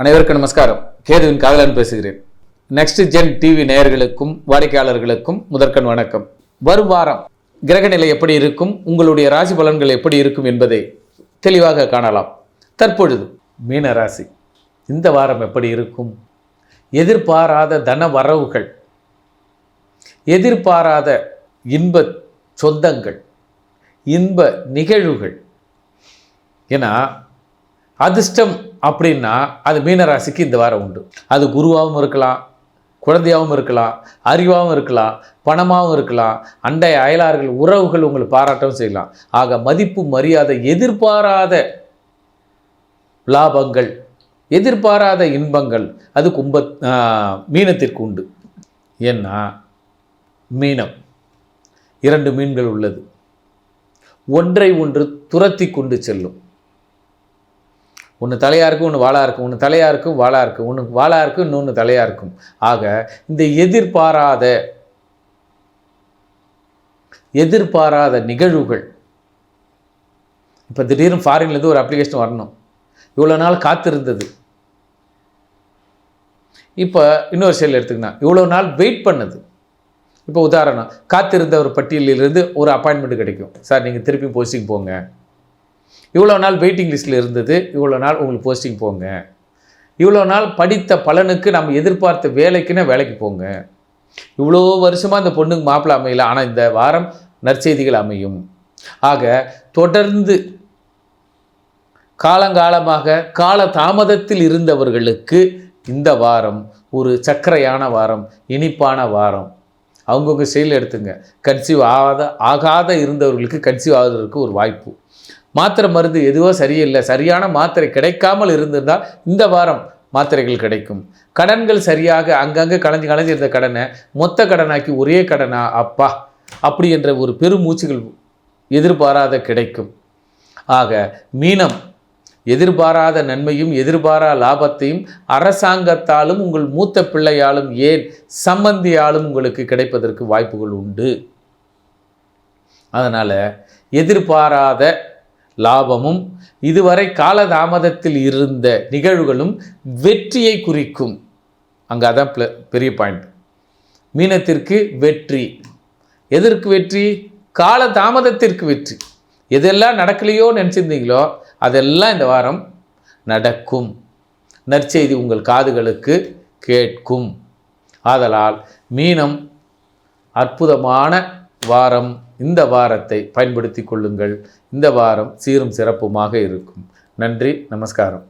அனைவருக்கும் நமஸ்காரம். கேதுவின் காதலன் பேசுகிறேன். நெக்ஸ்ட் ஜென் டிவி நேயர்களுக்கும் வாடிக்கையாளர்களுக்கும் முதற்கண் வணக்கம். வரும் வாரம் கிரகநிலை எப்படி இருக்கும் உங்களுடைய ராசி பலன்கள் எப்படி இருக்கும் என்பதை தெளிவாக காணலாம். தற்பொழுது மீன ராசி இந்த வாரம் எப்படி இருக்கும்? எதிர்பாராத தன வரவுகள் எதிர்பாராத இன்ப சொந்தங்கள் இன்ப நிகழ்வுகள். ஏன்னா அதிர்ஷ்டம் அப்படின்னா அது மீனராசிக்கு இந்த வாரம் உண்டு. அது குருவாகவும் இருக்கலாம் குழந்தையாகவும் இருக்கலாம் அறிவாகவும் இருக்கலாம் பணமாகவும் இருக்கலாம் அண்டை அயலார்கள் உறவுகள் உங்களை பாராட்டவும் செய்யலாம். ஆக மதிப்பு மரியாதை எதிர்பாராத லாபங்கள் எதிர்பாராத இன்பங்கள் அது கும்ப மீனத்திற்கு உண்டு. ஏன்னா மீனம் இரண்டு மீன்கள் உள்ளது. ஒன்றை ஒன்று துரத்தி கொண்டு செல்லும். ஒன்று தலையாக இருக்கும் ஒன்று வாழாக இருக்கும். ஒன்று தலையாக இருக்கும் வாழாக இருக்கும். ஒன்று வாழாக இருக்கும் இன்னொன்று தலையாக இருக்கும். ஆக இந்த எதிர்பாராத எதிர்பாராத நிகழ்வுகள் இப்போ திடீர்னு ஃபாரின்லேருந்து ஒரு அப்ளிகேஷன் வரணும். இவ்வளோ நாள் காத்திருந்தது. இப்போ இன்னொரு செயல் எடுத்துக்கினா இவ்வளோ நாள் வெயிட் பண்ணுது. இப்போ உதாரணம் காத்திருந்த ஒரு பட்டியலிலிருந்து ஒரு அப்பாயின்மெண்ட் கிடைக்கும். சார் நீங்கள் திருப்பி போஸ்டிங் போங்க. இவ்வளோ நாள் வெயிட்டிங் லிஸ்ட்டில் இருந்தது. இவ்வளோ நாள் உங்களுக்கு போஸ்டிங் போங்க. இவ்வளோ நாள் படித்த பலனுக்கு நம்ம எதிர்பார்த்த வேலைக்குன்னு வேலைக்கு போங்க. இவ்வளோ வருஷமாக இந்த பொண்ணுக்கு மாப்பிள்ளை அமையல. ஆனால் இந்த வாரம் நற்செய்திகள் அமையும். ஆக தொடர்ந்து காலங்காலமாக கால தாமதத்தில் இருந்தவர்களுக்கு இந்த வாரம் ஒரு சக்கரையான வாரம் இனிப்பான வாரம். அவங்கவுங்க செயல் எடுத்துங்க. கன்சீவ் ஆகாத ஆகாத இருந்தவர்களுக்கு கன்சீவ் ஆகுறதுக்கு ஒரு வாய்ப்பு. மாத்திரை மருந்து எதுவோ சரியில்லை. சரியான மாத்திரை கிடைக்காமல் இருந்திருந்தால் இந்த வாரம் மாத்திரைகள் கிடைக்கும். கடன்கள் சரியாக அங்கங்கே கலைஞ்சு கலைஞ்சு இருந்த கடனை மொத்த கடனாக்கி ஒரே கடனா? அப்பா. அப்படி என்ற ஒரு பெருமூச்சுகள் எதிர்பாராத கிடைக்கும். ஆக மீனம் எதிர்பாராத நன்மையும் எதிர்பாரா லாபத்தையும் அரசாங்கத்தாலும் உங்கள் மூத்த பிள்ளையாலும் ஏன் சம்பந்தியாலும் உங்களுக்கு கிடைப்பதற்கு வாய்ப்புகள் உண்டு. அதனால் எதிர்பாராத லாபமும் இதுவரை காலதாமதத்தில் இருந்த நிகழ்வுகளும் வெற்றியை குறிக்கும். அங்கே அதான் ப்ள- பெரிய பாயிண்ட் மீனத்திற்கு வெற்றி. எதற்கு வெற்றி? காலதாமதத்திற்கு வெற்றி. எதெல்லாம் நடக்கலையோ நினச்சிருந்தீங்களோ அதெல்லாம் இந்த வாரம் நடக்கும். நற்செய்தி உங்கள் காதுகளுக்கு கேட்கும். ஆதலால் மீனம் அற்புதமான வாரம். இந்த வாரத்தை பயன்படுத்தி கொள்ளுங்கள். இந்த வாரம் சீரும் சிறப்புமாக இருக்கும். நன்றி நமஸ்காரம்.